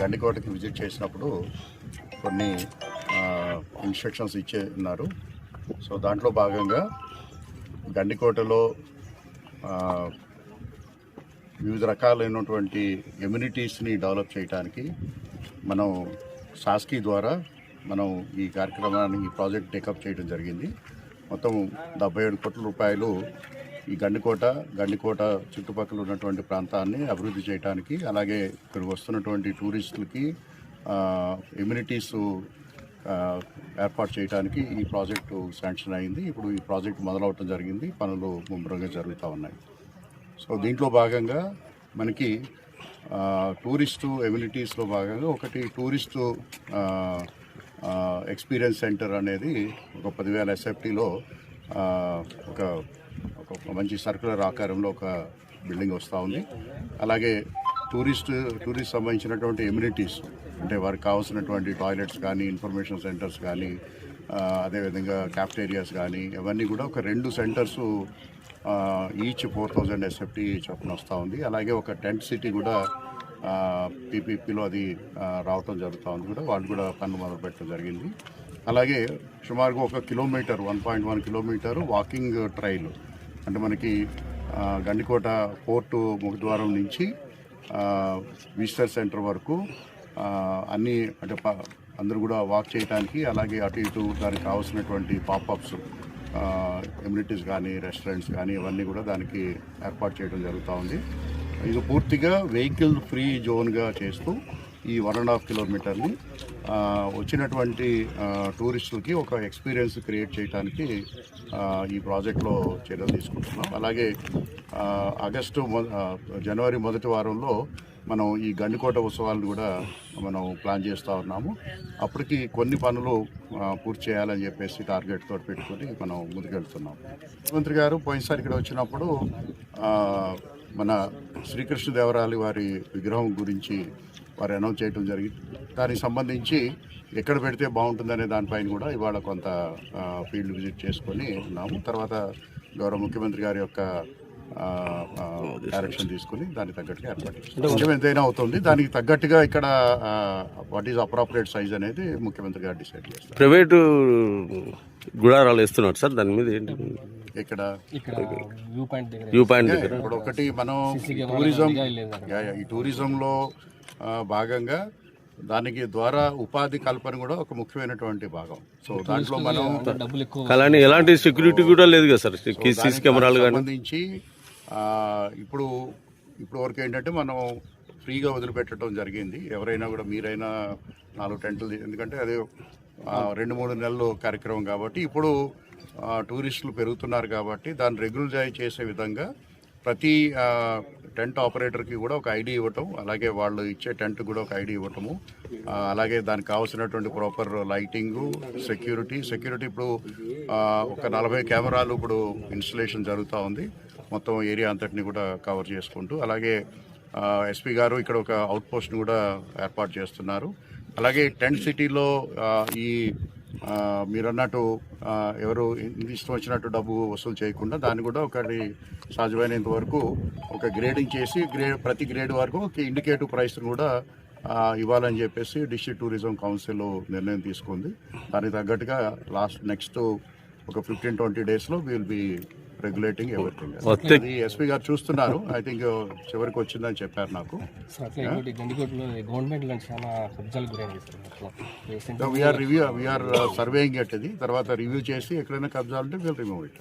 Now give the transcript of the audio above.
గండికోటకి visit చేసినప్పుడు కొన్ని instructions ఇచ్చే ఉన్నారు. సో దాంట్లో భాగంగా గండికోటలో వివిధ రకాలైనటువంటి ఎమ్యూనిటీస్ని డెవలప్ చేయడానికి మనం సాస్కి ద్వారా మనం ఈ కార్యక్రమాన్ని ఈ ప్రాజెక్ట్ టేకప్ చేయడం జరిగింది. మొత్తం డెబ్బై ఏడు కోట్ల రూపాయలు ఈ గండికోట గండికోట చుట్టుపక్కల ఉన్నటువంటి ప్రాంతాన్ని అభివృద్ధి చేయడానికి అలాగే ఇక్కడ వస్తున్నటువంటి టూరిస్టులకి ఇమ్యూనిటీస్ ఏర్పాటు చేయడానికి ఈ ప్రాజెక్టు శాంక్షన్ అయింది. ఇప్పుడు ఈ ప్రాజెక్ట్ మొదలవటం జరిగింది. పనులు ముమ్మరంగా జరుగుతూ ఉన్నాయి. సో దీంట్లో భాగంగా మనకి టూరిస్టు ఎమ్యూనిటీస్లో భాగంగా ఒకటి టూరిస్టు ఎక్స్పీరియన్స్ సెంటర్ అనేది ఒక పదివేల ఎస్ఎఫ్టీలో ఒక ఒక మంచి సర్కులర్ ఆకారంలో ఒక బిల్డింగ్ వస్తూ ఉంది. అలాగే టూరిస్ట్ టూరిస్ట్ సంబంధించినటువంటి ఎమ్యూనిటీస్ అంటే వారికి కావాల్సినటువంటి టాయిలెట్స్ కానీ ఇన్ఫర్మేషన్ సెంటర్స్ కానీ అదేవిధంగా క్యాఫ్టేరియాస్ కానీ ఇవన్నీ కూడా ఒక రెండు centres each four thousand SFT చొప్పున వస్తూ ఉంది. అలాగే ఒక టెంట్ సిటీ కూడా పీపీపీలో అది రావటం జరుగుతూ ఉంది కూడా. వాళ్ళు కూడా పన్ను మొదలు పెట్టడం జరిగింది. అలాగే సుమారుగా ఒక kilometre one point one kilometre walking trail అంటే మనకి గండికోట పోర్టు ముఖద్వారం నుంచి విజిటర్ సెంటర్ వరకు అన్నీ అంటే అందరూ కూడా వాక్ చేయడానికి అలాగే అటు ఇటు దానికి కావాల్సినటువంటి పాపప్స్ ఎమ్యూనిటీస్ కానీ రెస్టారెంట్స్ కానీ ఇవన్నీ కూడా దానికి ఏర్పాటు చేయడం జరుగుతూ ఉంది. ఇది పూర్తిగా వెహికల్ ఫ్రీ జోన్గా చేస్తూ ఈ వన్ అండ్ హాఫ్ కిలోమీటర్ని వచ్చినటువంటి టూరిస్టులకి ఒక ఎక్స్పీరియన్స్ క్రియేట్ చేయడానికి ఈ ప్రాజెక్ట్లో చర్యలు తీసుకుంటున్నాం. అలాగే ఆగస్టు జనవరి మొదటి వారంలో మనం ఈ గండికోట ఉత్సవాలను కూడా మనం ప్లాన్ చేస్తూ ఉన్నాము. అప్పటికి కొన్ని పనులు పూర్తి చేయాలని చెప్పేసి టార్గెట్ తోటి పెట్టుకొని మనం ముందుకెళ్తున్నాం. ముఖ్యమంత్రి గారు పోయినసారి ఇక్కడ వచ్చినప్పుడు మన శ్రీకృష్ణదేవరాయలు వారి విగ్రహం గురించి వారు అనౌన్స్ చేయడం జరిగింది. దానికి సంబంధించి ఎక్కడ పెడితే బాగుంటుందనే దానిపైన కూడా ఇవాళ కొంత ఫీల్డ్ విజిట్ చేసుకొని ఉన్నాము. తర్వాత గౌరవ ముఖ్యమంత్రి గారి యొక్క డైరెక్షన్ తీసుకుని దానికి తగ్గట్టుగా ఏర్పాటు ఎంతైనా అవుతుంది. దానికి తగ్గట్టుగా ఇక్కడ వాట్ ఈజ్ అప్రాపరియేట్ సైజ్ అనేది ముఖ్యమంత్రి గారు డిసైడ్ చేస్తారు. ప్రైవేటు గుడారాలు వేస్తున్నారు సార్ దాని మీద ఏంటి? ఇక్కడ ఇక్కడ వ్యూ పాయింట్ దగ్గర వ్యూ పాయింట్ దగ్గర. ఇప్పుడు ఒకటి మనం టూరిజం యా, యా, ఈ టూరిజంలో భాగంగా దానికి ద్వారా ఉపాధి కల్పన కూడా ఒక ముఖ్యమైనటువంటి భాగం. సో దాంట్లో మనం అలానే ఎలాంటి సెక్యూరిటీ కూడా లేదు కదా సార్ సీసీ కెమెరాలు సంబంధించి ఆ, ఇప్పుడు ఇప్పుడు వరకు ఏంటంటే మనం ఫ్రీగా వదిలిపెట్టడం జరిగింది. ఎవరైనా కూడా మీరైనా నాలుగు టెంట్లు ఎందుకంటే అది ఆ, రెండు మూడు నెలలు కార్యక్రమం కాబట్టి ఇప్పుడు టూరిస్టులు పెరుగుతున్నారు కాబట్టి దాన్ని రెగ్యులరైజ్ చేసే విధంగా ప్రతి టెంట్ ఆపరేటర్కి కూడా ఒక ఐడి ఇవ్వటం అలాగే వాళ్ళు ఇచ్చే టెంట్ కూడా ఒక ఐడి ఇవ్వటము. అలాగే దానికి కావాల్సినటువంటి ప్రాపర్ లైటింగు సెక్యూరిటీ సెక్యూరిటీ ఇప్పుడు ఒక నలభై కెమెరాలు ఇప్పుడు ఇన్స్టలేషన్ జరుగుతూ ఉంది. మొత్తం ఏరియా అంతటిని కూడా కవర్ చేసుకుంటూ అలాగే ఎస్పీ గారు ఇక్కడ ఒక అవుట్ పోస్ట్ని కూడా ఏర్పాటు చేస్తున్నారు. అలాగే టెంట్ సిటీలో ఈ మీరు అన్నట్టు ఎవరు ఇష్టం వచ్చినట్టు డబ్బు వసూలు చేయకుండా దాన్ని కూడా ఒకటి సాధ్యమైనంత వరకు ఒక గ్రేడింగ్ చేసి గ్రేడ్ ప్రతి గ్రేడ్ వరకు ఒక ఇండికేటివ్ ప్రైస్ని కూడా ఇవ్వాలని చెప్పేసి డిస్ట్రిక్ట్ టూరిజం కౌన్సిల్ నిర్ణయం తీసుకుంది. దానికి తగ్గట్టుగా లాస్ట్ నెక్స్ట్ ఒక ఫిఫ్టీన్ ట్వంటీ డేస్లో will be regulating everything SP గారు చూస్తున్నారు. ఐ థింక్ చివరికి వచ్చిందని చెప్పారు నాకు. Government we're review we're surveying at ఇది తర్వాత రివ్యూ చేసి ఎక్కడైనా కబ్జాలు ఉంటే వీల్ రిమూవ్ ఇట్